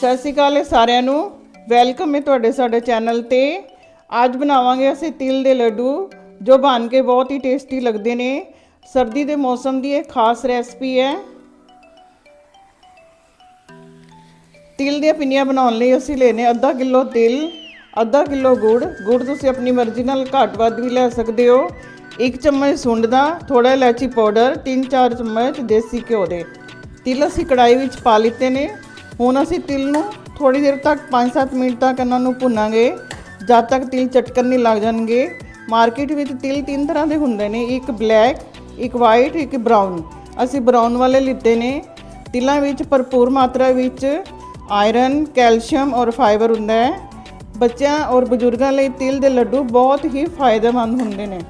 ਸਤਿ ਸ਼੍ਰੀ ਅਕਾਲ ਜੀ ਸਾਰਿਆਂ ਨੂੰ। ਵੈਲਕਮ ਹੈ ਤੁਹਾਡੇ ਸਾਡੇ ਚੈਨਲ ਤੇ। ਅੱਜ ਬਣਾਵਾਂਗੇ ਅਸੀਂ ਤਿਲ ਦੇ ਲੱਡੂ, ਜੋ ਬਣ ਕੇ ਬਹੁਤ ਹੀ ਟੇਸਟੀ ਲੱਗਦੇ ਨੇ। ਸਰਦੀ ਦੇ ਮੌਸਮ ਦੀ ਇਹ ਖਾਸ ਰੈਸਪੀ ਹੈ। ਤਿਲ ਦੀਆਂ ਪਿੰਨੀਆਂ ਬਣਾਉਣ ਲਈ ਅਸੀਂ ਲੈਨੇ ਅੱਧਾ ਕਿਲੋ ਤਿਲ, ਅੱਧਾ ਕਿਲੋ ਗੁੜ। ਗੁੜ ਤੁਸੀਂ ਆਪਣੀ ਮਰਜ਼ੀ ਨਾਲ ਘੱਟ ਵੱਧ ਵੀ ਲੈ ਸਕਦੇ ਹੋ। ਇੱਕ ਚਮਚ ਸੁੰਡ ਦਾ ਥੋੜਾ ਇਲਾਚੀ ਪਾਊਡਰ 3-4 ਚਮਚ ਦੇਸੀ ਘਿਓ ਦੇ। ਤਿਲ ਅਸੀਂ ਕੜਾਈ ਵਿੱਚ ਪਾ ਲਿੱਤੇ ਨੇ। ਹੁਣ ਅਸੀਂ ਤਿਲ ਨੂੰ ਥੋੜੀ ਦੇਰ ਤੱਕ 5-7 ਮਿੰਟ ਤੱਕ ਇਹਨਾਂ ਨੂੰ ਭੁੰਨਾਂਗੇ। ਜਦ ਤੱਕ ਤਿਲ ਚਟਕਣ ਨਹੀਂ ਲੱਗ ਜਾਣਗੇ। ਮਾਰਕੀਟ ਵਿੱਚ ਤਿਲ ਤਿੰਨ ਤਰ੍ਹਾਂ ਦੇ ਹੁੰਦੇ ਨੇ। ਇੱਕ ਬਲੈਕ, ਇੱਕ ਵਾਈਟ ਇੱਕ ਬਰਾਊਨ ਅਸੀਂ ਬਰਾਊਨ ਵਾਲੇ ਲਿੱਤੇ ਨੇ। ਤਿਲਾਂ ਵਿੱਚ ਭਰਪੂਰ ਮਾਤਰਾ ਵਿੱਚ ਆਇਰਨ ਕੈਲਸ਼ੀਅਮ ਔਰ ਫਾਈਬਰ ਹੁੰਦਾ ਹੈ। ਬੱਚਿਆਂ ਔਰ ਬਜ਼ੁਰਗਾਂ ਲਈ ਤਿਲ ਦੇ ਲੱਡੂ ਬਹੁਤ ਹੀ ਫਾਇਦੇਮੰਦ ਹੁੰਦੇ ਨੇ।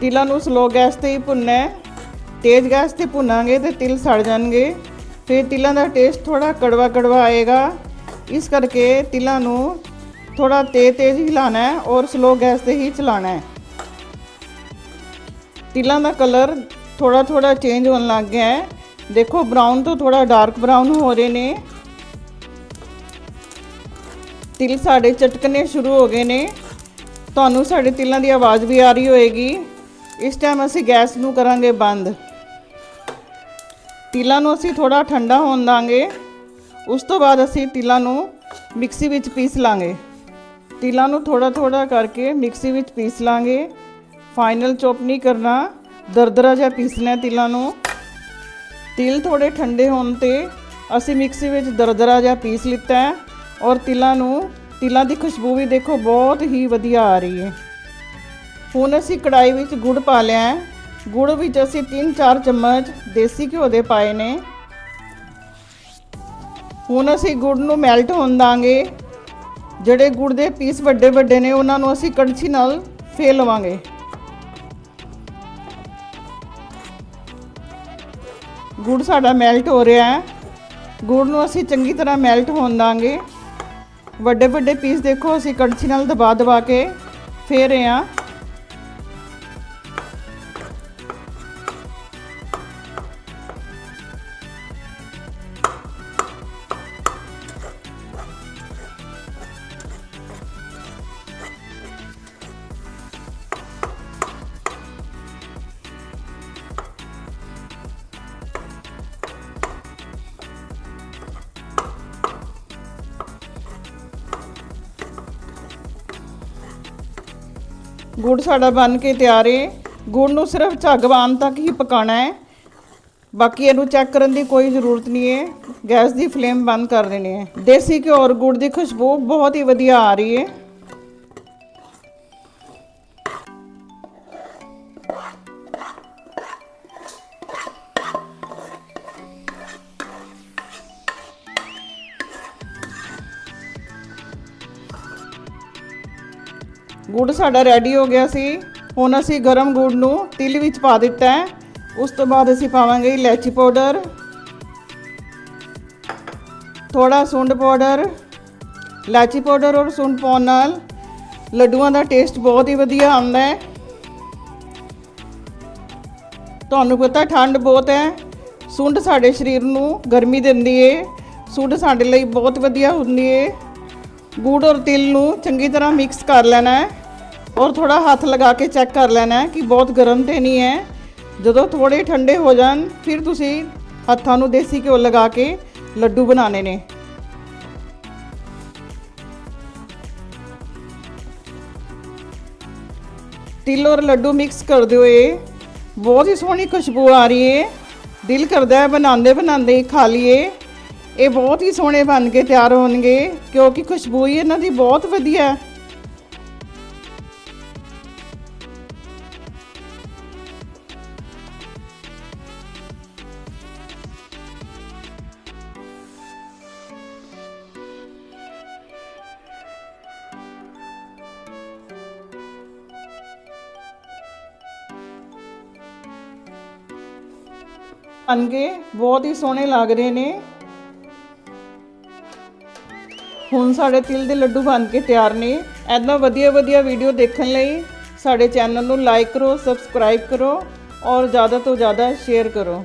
ਤਿਲਾਂ ਨੂੰ ਸਲੋ ਗੈਸ ਤੇ ਹੀ ਭੁੰਨਣਾ ਹੈ। ਤੇਜ਼ ਗੈਸ ਤੇ ਭੁੰਨਾਂਗੇ ਤੇ ਤਿਲ ਸੜ ਜਾਣਗੇ। ਫਿਰ ਤਿਲਾਂ ਦਾ ਟੇਸਟ ਥੋੜਾ ਕੜਵਾ ਕੜਵਾ ਆਏਗਾ। ਇਸ ਕਰਕੇ ਤਿਲਾਂ ਨੂੰ ਥੋੜਾ ਤੇਜ਼ ਤੇਜ਼ ਹਿਲਾਣਾ ਹੈ ਔਰ ਸਲੋ ਗੈਸ ਤੇ ਹੀ ਚਲਾਣਾ ਹੈ। ਤਿਲਾਂ ਦਾ ਕਲਰ ਥੋੜਾ ਥੋੜਾ ਚੇਂਜ ਹੋਣ ਲੱਗ ਗਿਆ ਹੈ। ਦੇਖੋ ਬਰਾਊਨ ਤੋਂ ਥੋੜਾ ਡਾਰਕ ਬਰਾਊਨ ਹੋ ਰਹੇ ਨੇ। ਤਿਲ ਸਾਡੇ ਚਟਕਣੇ ਸ਼ੁਰੂ ਹੋ ਗਏ ਨੇ। ਤੁਹਾਨੂੰ ਸਾਡੇ ਤਿਲਾਂ ਦੀ ਆਵਾਜ਼ ਵੀ ਆ ਰਹੀ ਹੋਏਗੀ। ਇਸ ਟਾਈਮ ਅਸੀਂ ਗੈਸ ਨੂੰ ਕਰਾਂਗੇ ਬੰਦ। ਤਿਲਾਂ ਨੂੰ ਅਸੀਂ ਥੋੜਾ ਠੰਡਾ ਹੋਣ ਦਾਂਗੇ। ਉਸ ਤੋਂ ਬਾਅਦ ਅਸੀਂ ਤਿਲਾਂ ਨੂੰ ਮਿਕਸੀ ਵਿੱਚ ਪੀਸ ਲਾਂਗੇ। ਤਿਲਾਂ ਨੂੰ ਥੋੜਾ ਥੋੜਾ ਕਰਕੇ ਮਿਕਸੀ ਵਿੱਚ ਪੀਸ ਲਾਂਗੇ। ਫਾਈਨਲ ਚੋਪ ਨਹੀਂ ਕਰਨਾ। ਦਰਦਰਾ ਜਿਹਾ ਪੀਸਣਾ ਤਿਲਾਂ ਨੂੰ। ਤਿਲ ਥੋੜੇ ਠੰਡੇ ਹੋਣ ਤੇ ਅਸੀਂ ਮਿਕਸੀ ਵਿੱਚ ਦਰਦਰਾ ਜਿਹਾ ਪੀਸ ਲਿੱਤਾ ਹੈ। ਔਰ ਤਿਲਾਂ ਨੂੰ, ਤਿਲਾਂ ਦੀ ਖੁਸ਼ਬੂ ਵੀ ਦੇਖੋ, ਬਹੁਤ ਹੀ ਵਧੀਆ ਆ ਰਹੀ ਹੈ। ਹੁਣ ਅਸੀਂ ਕੜਾਈ ਵਿੱਚ ਗੁੜ ਪਾ ਲਿਆ ਹੈ। ਗੁੜ ਵਿੱਚ ਅਸੀਂ 3-4 ਚਮਚ ਦੇਸੀ ਘਿਓ ਦੇ ਪਾਏ ਨੇ। ਹੁਣ ਅਸੀਂ ਗੁੜ ਨੂੰ ਮੈਲਟ ਹੋਣ ਦਾਂਗੇ। ਜਿਹੜੇ ਗੁੜ ਦੇ ਪੀਸ ਵੱਡੇ ਵੱਡੇ ਨੇ, ਉਹਨਾਂ ਨੂੰ ਅਸੀਂ ਕੜਛੀ ਨਾਲ ਫੇ ਲਵਾਂਗੇ। ਗੁੜ ਸਾਡਾ ਮੈਲਟ ਹੋ ਰਿਹਾ ਹੈ। ਗੁੜ ਨੂੰ ਅਸੀਂ ਚੰਗੀ ਤਰ੍ਹਾਂ ਮੈਲਟ ਹੋਣ ਦਾਂਗੇ। ਵੱਡੇ ਵੱਡੇ ਪੀਸ ਦੇਖੋ, ਅਸੀਂ ਕੜਛੀ ਨਾਲ ਦਬਾ ਦਬਾ ਕੇ ਫੇਰ ਰਹੇ ਹਾਂ। ਗੁੜ ਸਾਡਾ ਬਣ ਕੇ ਤਿਆਰ ਹੈ ਗੁੜ ਨੂੰ ਸਿਰਫ ਝੱਗਵਾਨ ਤੱਕ ਹੀ ਪਕਾਣਾ ਹੈ ਬਾਕੀ ਇਹਨੂੰ ਚੈੱਕ ਕਰਨ ਦੀ ਕੋਈ ਜ਼ਰੂਰਤ ਨਹੀਂ ਹੈ ਗੈਸ ਦੀ ਫਲੇਮ ਬੰਦ ਕਰ ਦੇਣੀ ਹੈ ਦੇਸੀ ਘਿਓ ਔਰ ਗੁੜ ਦੀ ਖੁਸ਼ਬੂ ਬਹੁਤ ਹੀ ਵਧੀਆ ਆ ਰਹੀ ਹੈ ਗੁੜ ਸਾਡਾ ਰੈਡੀ ਹੋ ਗਿਆ ਸੀ। ਹੁਣ ਅਸੀਂ ਗਰਮ ਗੁੜ ਨੂੰ ਤਿਲ ਵਿੱਚ ਪਾ ਦਿੱਤਾ ਹੈ। ਉਸ ਤੋਂ ਬਾਅਦ ਅਸੀਂ ਪਾਵਾਂਗੇ ਇਲਾਇਚੀ ਪਾਊਡਰ। ਥੋੜਾ ਸੁੰਡ ਪਾਊਡਰ। ਇਲਾਇਚੀ ਪਾਊਡਰ ਔਰ ਸੁੰਡ ਪਾਉਣ ਨਾਲ ਲੱਡੂਆਂ ਦਾ ਟੇਸਟ ਬਹੁਤ ਹੀ ਵਧੀਆ ਆਉਂਦਾ ਹੈ। ਤੁਹਾਨੂੰ ਪਤਾ ਠੰਡ ਬਹੁਤ ਹੈ। ਸੁੰਡ ਸਾਡੇ ਸਰੀਰ ਨੂੰ ਗਰਮੀ ਦਿੰਦੀ ਏ। ਸੁੰਡ ਸਾਡੇ ਲਈ ਬਹੁਤ ਵਧੀਆ ਹੁੰਦੀ ਏ। ਗੁੜ ਔਰ ਤਿਲ ਨੂੰ ਚੰਗੀ ਤਰ੍ਹਾਂ ਮਿਕਸ ਕਰ ਲੈਣਾ ਹੈ। ਔਰ ਥੋੜਾ ਹੱਥ ਲਗਾ ਕੇ ਚੈੱਕ ਕਰ ਲੈਣਾ ਹੈ ਕਿ ਬਹੁਤ ਗਰਮ ਤੇ ਨਹੀਂ ਹੈ। ਜਦੋਂ ਥੋੜੇ ਠੰਡੇ ਹੋ ਜਾਣ, ਫਿਰ ਤੁਸੀਂ ਹੱਥਾਂ ਨੂੰ ਦੇਸੀ ਘਿਓ ਲਗਾ ਕੇ ਲੱਡੂ ਬਣਾਉਣੇ ਨੇ। ਤਿਲ ਔਰ ਲੱਡੂ ਮਿਕਸ ਕਰ ਦਿਓ ਇਹ। ਬਹੁਤ ਹੀ ਸੋਹਣੀ ਖੁਸ਼ਬੂ ਆ ਰਹੀ ਹੈ ਦਿਲ ਕਰਦਾ ਹੈ ਬਣਾਉਂਦੇ ਬਣਾਉਂਦੇ ਹੀ ਖਾ ਲਈਏ। ਇਹ ਬਹੁਤ ਹੀ ਸੋਹਣੇ ਬਣ ਕੇ ਤਿਆਰ ਹੋਣਗੇ, ਕਿਉਂਕਿ ਖੁਸ਼ਬੂ ਹੀ ਇਹਨਾਂ ਦੀ ਬਹੁਤ ਵਧੀਆ ਹੈ। ਬਣ ਬਹੁਤ ਹੀ ਸੋਹਣੇ ਲੱਗ ਰਹੇ ਨੇ। ਹੁਣ ਸਾਡੇ ਤਿਲ ਦੇ ਲੱਡੂ ਬਣ ਕੇ ਤਿਆਰ ਨੇ। ਐਦਾਂ ਵਧੀਆ ਵਧੀਆ ਵੀਡੀਓ ਦੇਖਣ ਲਈ ਸਾਡੇ ਚੈਨਲ ਨੂੰ ਲਾਈਕ ਕਰੋ ਸਬਸਕ੍ਰਾਈਬ ਕਰੋ ਔਰ ਜ਼ਿਆਦਾ ਤੋਂ ਜ਼ਿਆਦਾ ਸ਼ੇਅਰ ਕਰੋ।